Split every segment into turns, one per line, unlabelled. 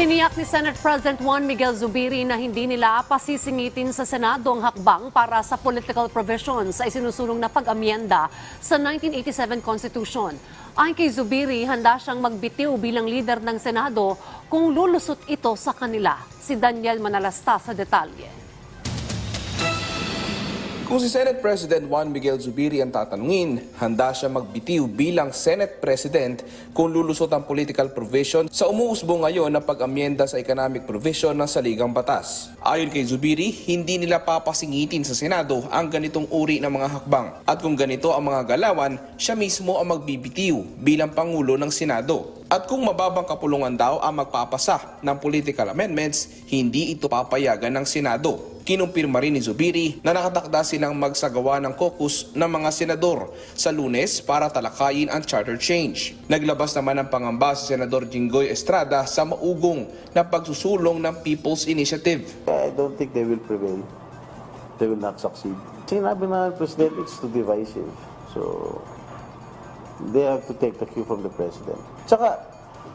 Tiniyak ni Senate President Juan Miguel Zubiri na hindi nila pasisingitin sa Senado ang hakbang para sa political provisions sa isinusulong na pag-amyenda sa 1987 Constitution. Ayon kay Zubiri, handa siyang magbitiw bilang leader ng Senado kung lulusot ito sa kanila. Si Daniel Manalasta sa detalye.
Kung si Senate President Juan Miguel Zubiri ang tatanungin, handa siya magbitiw bilang Senate President kung lulusot ang political provision sa umuusbo ngayon na pag-amyenda sa economic provision ng saligang batas. Ayon kay Zubiri, hindi nila papasingitin sa Senado ang ganitong uri ng mga hakbang. At kung ganito ang mga galawan, siya mismo ang magbibitiw bilang Pangulo ng Senado. At kung mababang kapulungan daw ang magpapasa ng political amendments, hindi ito papayagan ng Senado. Kinumpirma rin ni Zubiri na nakatakda silang magsagawa ng caucus ng mga senador sa lunes para talakayin ang charter change. Naglabas naman ng pangamba si Senador Jinggoy Estrada sa maugong na pagsusulong ng People's Initiative.
I don't think they will prevail. They will not succeed. Sinabi na ng President, it's too divisive. So, they have to take the cue from the President. Tsaka,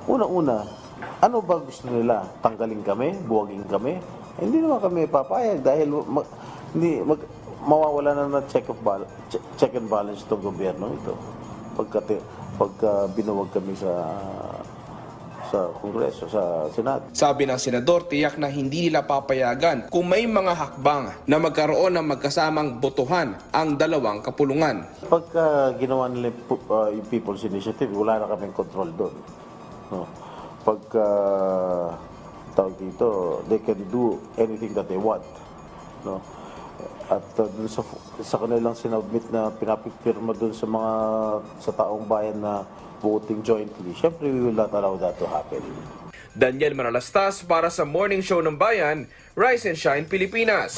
una-una, ano ba gusto nila? Tanggalin kami? Buwagin kami? Hindi naman kami papayag dahil ma- hindi, mag, mawawala na na check, of bal- check, and balance itong gobyerno ito. Pagka, pagka binuwag kami sa sa Kongreso, sa Senado.
Sabi ng senador, tiyak na hindi nila papayagan kung may mga hakbang na magkaroon ng magkasamang botohan ang dalawang kapulungan.
Pagka ginawa nila uh, yung People's Initiative, wala na kaming control doon. No. Pagka tawag dito, they can do anything that they want. No. At uh, dun sa, sa kanilang sinubmit na pinapipirma doon sa mga sa taong bayan na voting jointly, syempre we will not allow that to happen.
Daniel Manalastas para sa Morning Show ng Bayan, Rise and Shine Pilipinas.